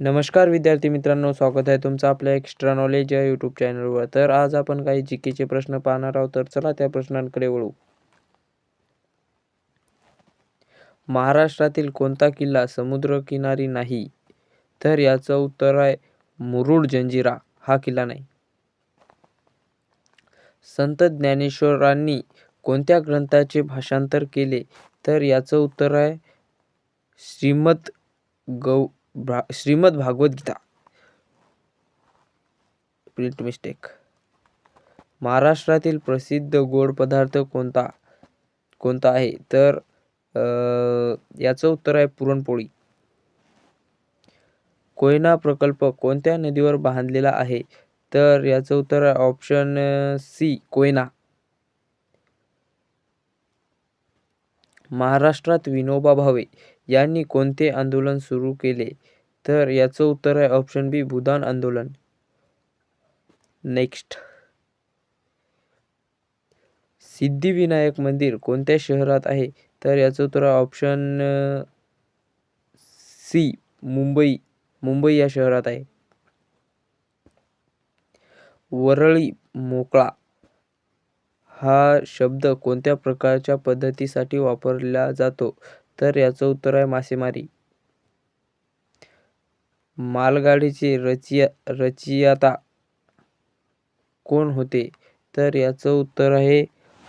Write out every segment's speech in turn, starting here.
नमस्कार विद्यार्थी मित्रांनो स्वागत आहे तुमचं आपल्या एक्स्ट्रा नॉलेज या यूट्यूब चॅनलवर तर आज आपण काही जी केचे प्रश्न पाहणार आहोत तर चला त्या प्रश्नांकडे वळू. महाराष्ट्रातील कोणता किल्ला समुद्रकिनारी नाही? तर याचं उत्तर आहे मुरुड जंजिरा हा किल्ला नाही. संत ज्ञानेश्वरांनी कोणत्या ग्रंथाचे भाषांतर केले? तर याचं उत्तर आहे श्रीमद गौ भा श्रीमद भागवत गीता. प्रिंट मिस्टेक महाराष्ट्रातील प्रसिद्ध गोड पदार्थ कोणता कोणता आहे? तर याचं उत्तर आहे पुरणपोळी. कोयना प्रकल्प कोणत्या नदीवर बांधलेला आहे? तर याचं उत्तर आहे ऑप्शन सी कोयना. महाराष्ट्रात विनोबा भावे यांनी कोणते आंदोलन सुरू केले? तर याचं उत्तर आहे ऑप्शन बी भूदान आंदोलन. नेक्स्ट सिद्धिविनायक मंदिर कोणत्या शहरात आहे? तर याचं उत्तर आहे ऑप्शन सी मुंबई. मुंबई या शहरात आहे. वरळी मोकळा. हा शब्द कोणत्या प्रकारच्या पद्धतीसाठी वापरला जातो? तर याचं उत्तर आहे मासेमारी. मालगाडीचे रचिया रचियाता कोण होते? तर याचं उत्तर आहे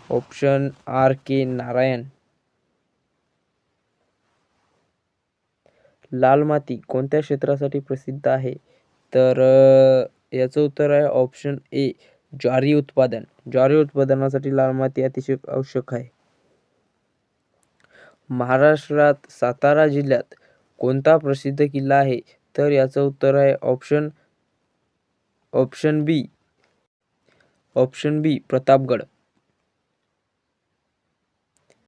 ऑप्शन आर के नारायण. लाल माती कोणत्या क्षेत्रासाठी प्रसिद्ध आहे? तर याचं उत्तर आहे ऑप्शन ए ज्वारी उत्पादन. ज्वारी उत्पादनासाठी लाल माती अतिशय आवश्यक आहे. महाराष्ट्रात सातारा जिल्ह्यात कोणता प्रसिद्ध किल्ला आहे? तर याचं उत्तर आहे option option B option B Pratapgad.